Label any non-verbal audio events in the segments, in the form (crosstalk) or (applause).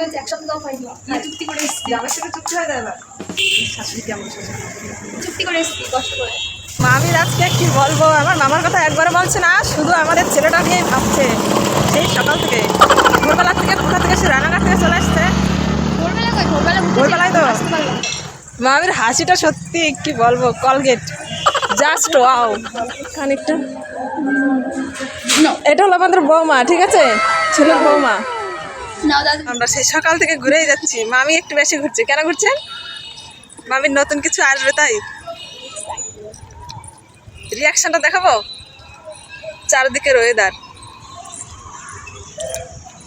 হয়েছে? এক সপ্তাহ হয়নি। কি চুক্তি করে এসছি আমার সাথে চুক্তি হয়ে যায় না? শাশুড়ি কেমন চুক্তি? করে এসছি কষ্ট করে। মামির আজকে কি বলব আমার মামার কথা একবারও বলছে না শুধু আমাদের ছেলেটা নিয়েই ভাবছে। সেই সকাল থেকে ভোরবেলা থেকে কোথা থেকে সে রানাঘাট থেকে চলে আসছে? ভোরবেলায় তো? মামির হাসিটা সত্যি কি বলব কলগেট জাস্ট ওয়াও খানিকটা। এটা হলো আমাদের বৌমা ঠিক আছে? ছেলের বৌমা। আমরা সেই সকাল থেকে ঘুরেই যাচ্ছি। মামি একটু বেশি ঘুরছে। কেন ঘুরছে মামির নতুন কিছু আসবে তাই। রিয়াকশনটা দেখাবো? চারদিকের ওয়েদার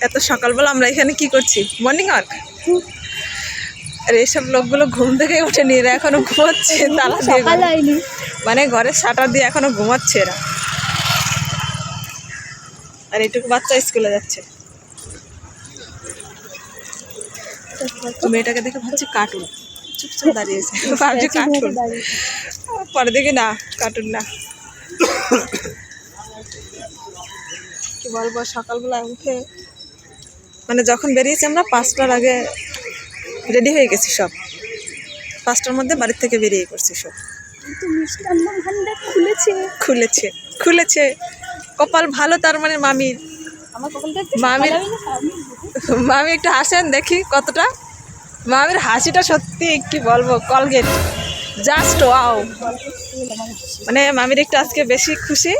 এত সকালবেলা আমরা এখানে কি করছি? মর্নিং ওয়ার্ক আর এইসব লোকগুলো ঘুম থেকে ওঠেনি। এরা এখনও ঘুমাচ্ছে তালা দিয়ে মানে ঘরের শাটার দিয়ে এখনও ঘুমাচ্ছে এরা। আর এটুকু বাচ্চা স্কুলে যাচ্ছে। মেয়েটাকে দেখে ভাবছি কার্টুন চুপচাপ দাঁড়িয়েছে (laughs) ভাবছি কার্টুন পরে দেখি না কার্টুন না। কি বলব সকালবেলা উঠে মানে যখন বেরিয়েছি আমরা পাঁচটার আগে রেডি হয়ে গেছি সব। পাঁচটার মধ্যে বাড়ির থেকে বেরিয়ে করছি সব। খুলেছে। খুলেছে খুলেছে। কপাল ভালো তার মানে মামির। মামির মামি একটু আসেন দেখি কতটা। মামির হাসিটা সত্যি কি বলব কলগেট জাস্ট ওয়াও মানে মামির একটু আজকে বেশি খুশি।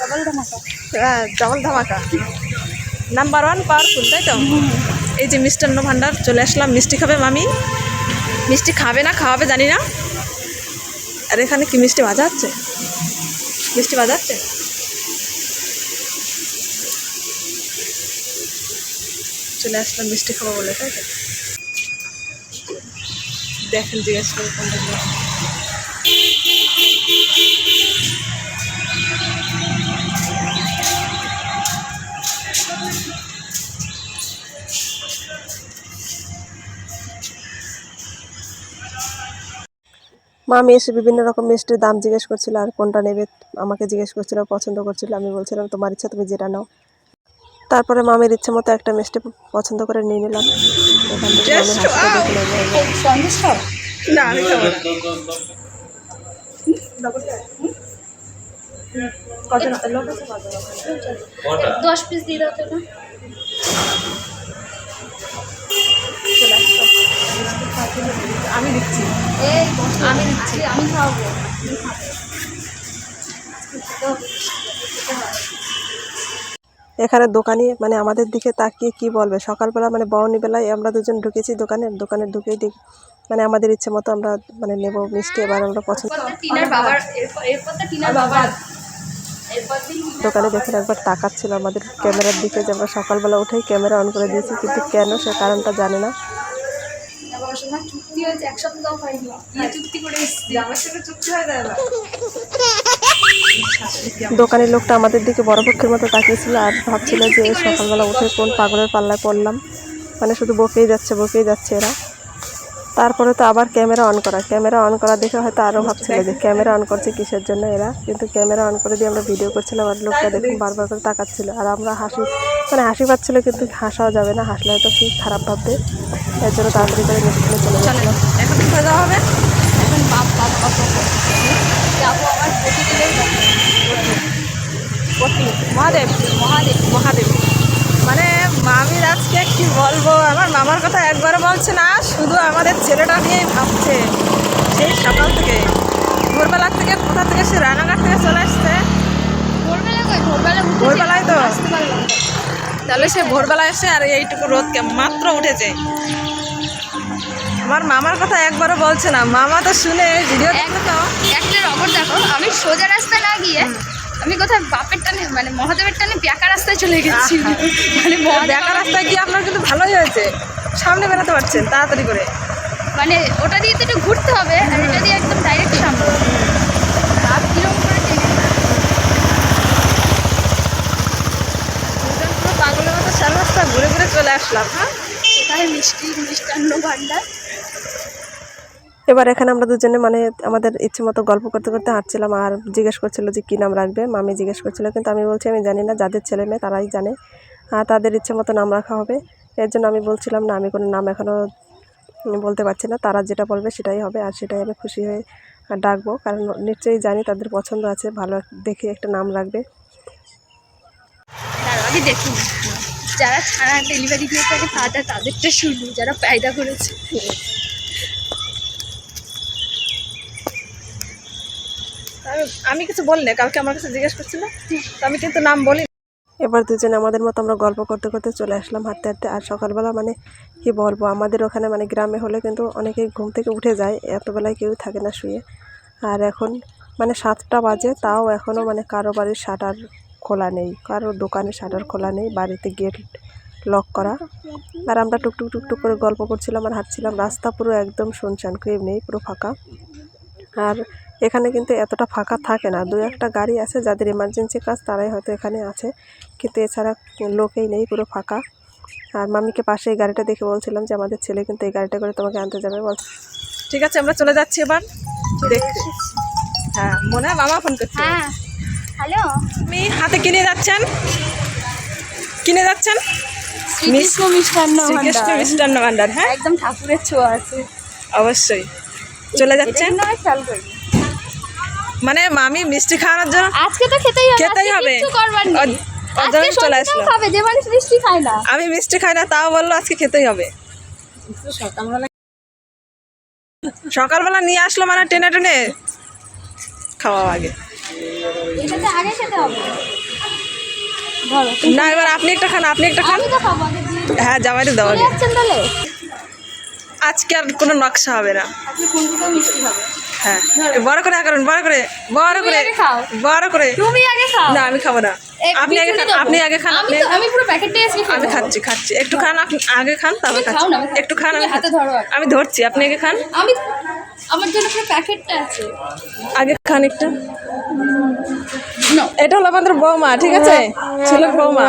ডবল ধামাকা হ্যাঁ ধামাকা। নাম্বার ওয়ান পাওয়ারফুল তাই তো? এই যে মিষ্টান্ন ভান্ডার, চলে আসলাম। মিষ্টি খাবে মামি? মিষ্টি খাবে না, খাওয়াবে, জানি না। আর এখানে কি মিষ্টি ভাজা হচ্ছে মিষ্টি ভাজা হচ্ছে চলে আসলাম মিষ্টি খাব বলে, তাই তো? দেখেন জিজ্ঞেস করে কোনটা। মামি এসে বিভিন্ন রকম মিষ্টির দাম জিজ্ঞেস করছিল, আর কোনটা নেবে? আমাকে জিজ্ঞেস করছিল, পছন্দ করছিল। আমি বলছিলাম, তোমার ইচ্ছা, তুমি যেটা নাও। তারপরে মামির ইচ্ছে মতো একটা মিষ্টি পছন্দ করে নিয়ে নিলাম। এখান থেকে না আমি? দশ পিস দিয়ে দাও তো। আমি দিচ্ছি। আমি দিচ্ছি আমি খাওয়াবো। এখানে দোকানি মানে আমাদের দিকে তাকিয়ে কি বলবে? সকালবেলা মানে বউনি বেলায় আমরা দুজন ঢুকেছি দোকানে দোকানে ঢুকেই দেখি মানে আমাদের ইচ্ছে মতো আমরা মানে নেব মিষ্টি এবার আমরা পছন্দ দোকানে দেখেন একবার তাকাচ্ছিল আমাদের ক্যামেরার দিকে যে আমরা সকালবেলা উঠেই ক্যামেরা অন করে দিয়েছি কিন্তু কেন সে কারণটা জানে না। চুক্তি হয়েছে এক সপ্তাহ চুক্তি করে এসছি। আমার সাথে চুক্তি হয়ে যায় না। দোকানের লোকটা আমাদের দিকে বড় পক্ষের মতো তাকিয়েছিল আর ভাবছিল যে সকালবেলা উঠে কোন পাগলের পাল্লায় পড়লাম। মানে শুধু বকেই যাচ্ছে বকেই যাচ্ছে এরা। তারপরে তো আবার ক্যামেরা অন করা। ক্যামেরা অন করা দেখে হয়তো আরও ভাবছিল যে ক্যামেরা অন করছে কিসের জন্য এরা? কিন্তু ক্যামেরা অন করে দিয়ে আমরা ভিডিও করছিলাম আর লোকটা দেখুন বারবার করে তাকাচ্ছিল। আর আমরা হাসি মানে হাসি পাচ্ছিল কিন্তু হাসাও যাবে না, হাসলে হয়তো কি খারাপ ভাববে। এর জন্য তাড়াতাড়ি করে মিষ্টি চলে যাচ্ছিলাম এখন বাপ বাপ বাপ বাপ যাব আমার প্রতি দিলেও পট্টি মহাদেব মহাদেব মহাদেব মানে মামির আজকে কি বলব আমার কথা একবারও বলছে না শুধু আমাদের ছেলেটা নিয়েই ভাবছে। সেই সকাল থেকে। ভোরবেলা থেকে কোথা থেকে সে রানাঘাট থেকে চলে আসছে? ভোরবেলা কই? ভোরবেলা ভোরবেলায় তো? তাহলে সে ভোরবেলা এসে আর এইটুকু রোদ কে মাত্র উঠেছে। আমার মামার কথা একবারও বলছে না। মামা তো শুনে ভিডিও তো। একটা রবর দেখো আমি সোজা রাস্তা না গিয়ে আমি কোথায় বাপের টানে মানে মহাদেবের টানে ব্যাকা রাস্তায় চলে গেছি। মানে দেখা রাস্তায় গিয়ে আপনার কিন্তু ভালোই হয়েছে। সামনে বেরোতে পারছেন তাড়াতাড়ি করে। মানে ওটা দিয়ে তো একটু ঘুরতে হবে আর এটা দিয়ে একদম ডাইরেক্ট সামনে। আর কীরকম করে পুরো পাগলের মতো চার রাস্তা ঘুরে ঘুরে চলে আসলাম হ্যাঁ? এখানে মিষ্টি মিষ্টান্ন ভান্ডার এবার এখানে আমরা দুজনে মানে আমাদের ইচ্ছে মতো গল্প করতে করতে হাঁটছিলাম আর জিজ্ঞেস করছিল যে কী নাম রাখবে মামি জিজ্ঞেস করছিল কিন্তু আমি বলছি আমি জানি না যাদের ছেলে মেয়ে তারাই জানে। আর তাদের ইচ্ছে মতো নাম রাখা হবে। এর জন্য আমি বলছিলাম, না, আমি কোনো নাম এখনও বলতে পারছি না। তারা যেটা বলবে সেটাই হবে আর সেটাই আমি খুশি হয়ে ডাকবো। কারণ নিশ্চয়ই জানি তাদের পছন্দ আছে, ভালো দেখে একটা নাম রাখবে। তার আগে দেখুন, যারা ছানা ডেলিভারি দিয়ে থাকে তাদের তাদেরটা শুনব, যারা পায়দা করেছে। আমি আমি কিছু বললে কালকে আমার কাছে জিজ্ঞেস করছিল, তো আমি কিন্তু নাম বলি এবার দুজনে আমাদের মতো আমরা গল্প করতে করতে চলে আসলাম হাঁটতে হাঁটতে। আর সকালবেলা মানে কি বলব, আমাদের ওখানে মানে গ্রামে হলে কিন্তু অনেকে ঘুম থেকে উঠে যায় এত বেলায় কেউ থাকে না শুয়ে। আর এখন মানে সাতটা বাজে, তাও এখনও মানে কারও বাড়ির শাটার খোলা নেই, কারও দোকানে শাটার খোলা নেই, বাড়িতে গেট লক করা। আর আমরা টুকটুক টুকটুক করে গল্প করছিলাম আর হাঁটছিলাম, রাস্তা পুরো একদম শুনশান, কেউ নেই, পুরো ফাঁকা। আর এখানে কিন্তু এতটা ফাঁকা থাকে না। দু একটা গাড়ি আছে যাদের এমার্জেন্সি কাজ তারাই হয়তো এখানে আছে। কিন্তু এছাড়া লোকেই নেই পুরো ফাঁকা। আর মামিকে পাশে এই গাড়িটা দেখে বলছিলাম যে আমাদের ছেলে কিন্তু এই গাড়িটা করে তোমাকে আনতে যাবে। বল। ঠিক আছে আমরা চলে যাচ্ছি এবার। দেখতে। হ্যাঁ মনে হয় মামা ফোন করছে হ্যাঁ। হ্যালো। আপনি হাতে কিনে যাচ্ছেন? কিনে যাচ্ছেন? শ্রীকৃষ্ণ মিষ্টান্ন শ্রীকৃষ্ণ মিষ্টান্ন ভান্ডার হ্যাঁ? একদম ঠাকুরের ছোঁয়া আছে। অবশ্যই। চলে যাচ্ছেন? খেয়াল করি মানে মামি মিষ্টি খাওয়ানোর জন্য আজকে তো খেতেই হবে খেতেই হবে। চলে খাবে যে মানুষ মিষ্টি খায় না। আমি মিষ্টি খাই না তাও বলল আজকে খেতেই হবে। সকালবেলা নিয়ে আসলো মানে টেনে টেনে খাওয়া আগে। এটাতে আগে খেতে হবে। ধরো না এবার আপনি একটা খান আপনি একটা খান। আমি তো খাব আগে দিয়ে হ্যাঁ জামাইরে দেওয়া আজকে আর কোনো নকশা হবে না। হ্যাঁ। বড় করে করুন বড় করে বড় করে খাও। বড় করে। তুমি আগে খাও। না আমি খাব না। আপনি আগে খান আপনি আগে খান আপনি আমি পুরো প্যাকেটটাই আজকে আমি খাচ্ছি খাচ্ছি। একটু খান আপনি আগে খান তারপর খাচ্ছি। একটু খান আমি হাতে ধরো আমি ধরছি আপনি আগে খান। আমি আমার জন্য পুরো প্যাকেটটা আছে। আগে খান একটু। এটা হলো আমাদের বৌমা ঠিক আছে? ছেলের বৌমা।